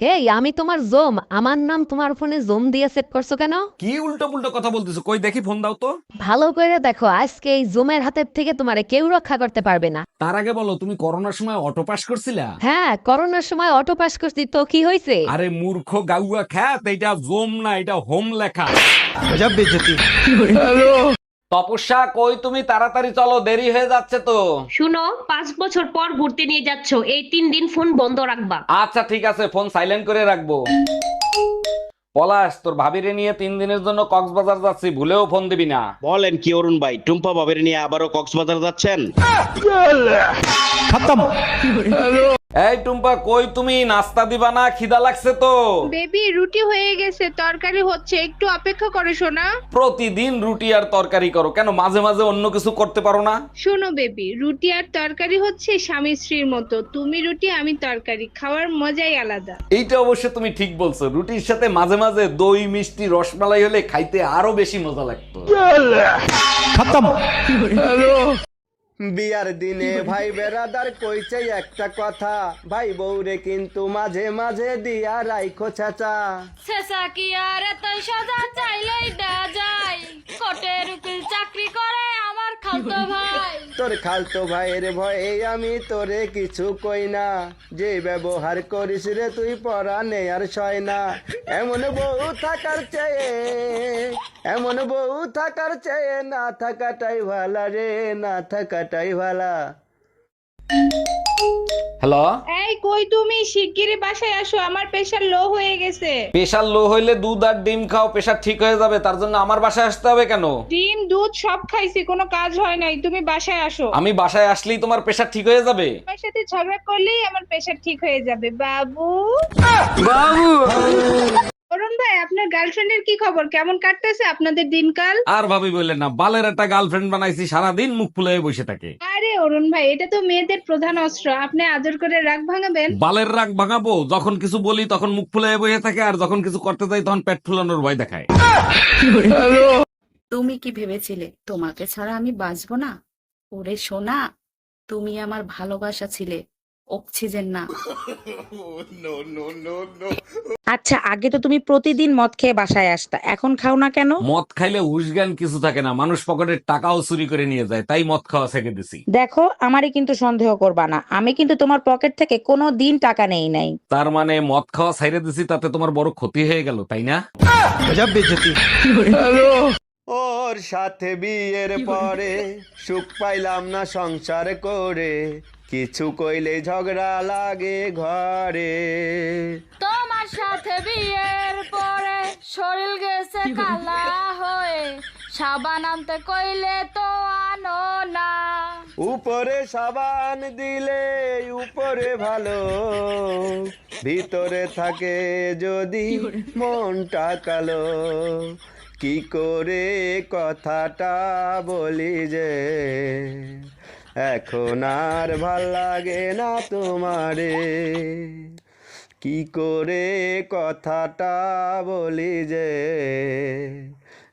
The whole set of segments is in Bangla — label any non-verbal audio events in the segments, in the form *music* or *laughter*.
এই আমি তোমার জোম। আমার নাম তোমার ফোনে জোম দিয়ে সেট করছ কেন? কি উল্টো পুল্টো কথা বলতেছো? কই দেখি ফোন দাও তো। ভালো করে দেখো আজকে এই জোমের হাতের থেকে তোমারে কেউ রক্ষা করতে পারবে না। তার আগে বলো তুমি করোনার সময় অটো পাস করছিলা? হ্যাঁ করোনার সময় অটো পাস করছি। তো কি হয়েছে আরে মূর্খ গাউয়া খ্যাত এটা জোম না এটা হোম লেখা। তপস্যা কই তুমি? তাড়াতাড়ি চলো দেরি হয়ে যাচ্ছে তো। শুনো পাঁচ বছর পর ঘুরতে নিয়ে যাচ্ছ এই তিন দিন ফোন বন্ধ রাখবা। আচ্ছা ঠিক আছে ফোন সাইলেন্ট করে রাখব। পলাশ তোর ভাবিরে নিয়ে তিন দিনের জন্য কক্সবাজার যাচ্ছি ভুলেও ফোন দিবি না। বলেন কি অরুণ ভাই টুম্পা বাবের নিয়ে আবারও কক্সবাজার যাচ্ছেন? এই টুম্পা কই তুমি? নাস্তা দিবা না? খিদা লাগছে তো। বেবি রুটি হয়ে গেছে তরকারি হচ্ছে। একটু অপেক্ষা করে শোনা প্রতিদিন রুটি আর তরকারি করো। কেন মাঝে মাঝে অন্য কিছু করতে পারো না? শোনো বেবি রুটি আর তরকারি হচ্ছে স্বামী স্ত্রীর মতো। তুমি রুটি আমি তরকারি। খাওয়ার মজাই আলাদা। এইটা অবশ্য তুমি ঠিক বলছো। রুটির সাথে মাঝে মাঝে দই মিষ্টি রসমালাই হলে খাইতে আরও বেশি মজা লাগতো। বিয়ার দিনে ভাই বেড়াদার কইছে একটা কথা। ভাই বউরে কিন্তু মাঝে মাঝে দিয়া রাইখো চাচা। শেষা কি আর এতই সাজা চাইলেই দেয়া যায়? কোটের উকিল চাকরি করে, আমার ভাই তোর খালতো ভাইয়ের ভয়ে আমি তোরে কিছু কই না। যে ব্যবহার করিস রে তুই পড়া নে আর সয় না। এমন বউ থাকার চেয়ে, এমন বউ থাকার চেয়ে না থাকাটাই ভালা রে, না থাকাটাই ভালা। হ্যালো এই কই তুমি? শিগগিরই বাসায় আসো আমার প্রেসার লো হয়ে গেছে। প্রেসার লো হইলে দুধ আর ডিম খাও প্রেশার ঠিক হয়ে যাবে তার জন্য আমার বাসায় আসতে হবে কেন? ডিম দুধ সব খাইছি কোনো কাজ হয় নাই তুমি বাসায় আসো। আমি বাসায় আসলেই তোমার প্রেশার ঠিক হয়ে যাবে? আমার সাথে ঝগড়া করলেই আমার প্রেশার ঠিক হয়ে যাবে বাবু। বাবু! গার্লফ্রেন্ডের কি খবর? কেমন কাটতেছে আপনাদের দিনকাল? আর ভাবি বললেন না বালের একটা গার্লফ্রেন্ড বানাইছি সারাদিন মুখ ফুলে বসে থাকে। আরে অরুণ ভাই এটা তো মেয়েদের প্রধান অস্ত্র। আপনি আদর করে রাগ ভাঙাবেন? বালের রাগ ভাঙাবো যখন কিছু বলি তখন মুখ ফুলে বসে থাকে আর যখন কিছু করতে যাই তখন পেট ফুলানোর ভয় দেখায়। তুমি কি ভেবেছিলে? তোমাকে ছাড়া আমি বাঁচবো না? ওরে সোনা তুমি আমার ভালোবাসা ছিলে। অক্সিজেন না। *laughs* আচ্ছা আগে তো তুমি প্রতিদিন মদ খেয়ে বাসায় আসতা এখন খাও না কেন? মদ খাইলে হুশজ্ঞান কিছু থাকে না মানুষ পকেটের টাকাও চুরি করে নিয়ে যায় তাই মদ খাওয়া ছেড়ে দিছি। দেখো আমারই কিন্তু সন্দেহ করবা না আমি কিন্তু তোমার পকেট থেকে কোনো দিন টাকা নেই নাই। তার মানে মদ খাওয়া ছাইড়ে দিছি তাতে তোমার বড় ক্ষতি হয়ে গেল তাই না? *laughs* ওর সাথে বিয়ের পরে সুখ পাইলাম না সংসার করে কিছু কইলে ঝগড়া লাগে ঘরে। তোমার সাথে বিয়ের পরে শরীর গেছে কালা হয়ে। সাবান আনতে কইলে তো আনো না। উপরে সাবান দিলে উপরে ভালো। ভিতরে থাকে যদি মনটা কালো। কি করে কথাটা বলি যে? এখন আর ভালো লাগে না তোমারে। কি করে কথাটা বলি যে?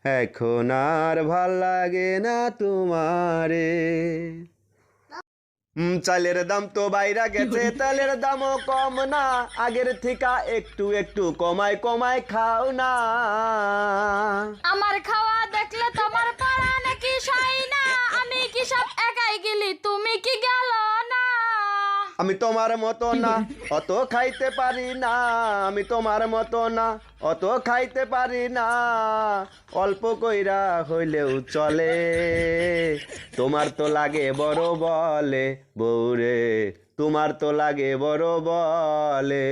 এখন আর ভালো লাগে না তোমারে। চালের দাম তো বাইরা গেছে তেলের দামও কম না। আগের থেকে একটু একটু কমায় কমায় খাও না। আমার খাওয়া দেখলে তোমার পাড়া নাকি সাই না? আমি কি সব একাই গেলি তুমি কি গেল না আমি তোমার মতো না, অত খাইতে পারি না। আমি তোমার মতো না, অত খাইতে পারি না। অল্প কইরা হইলেও চলে। তোমার তো লাগে বড় বলে বৌরে তোমার তো লাগে বড় বলে।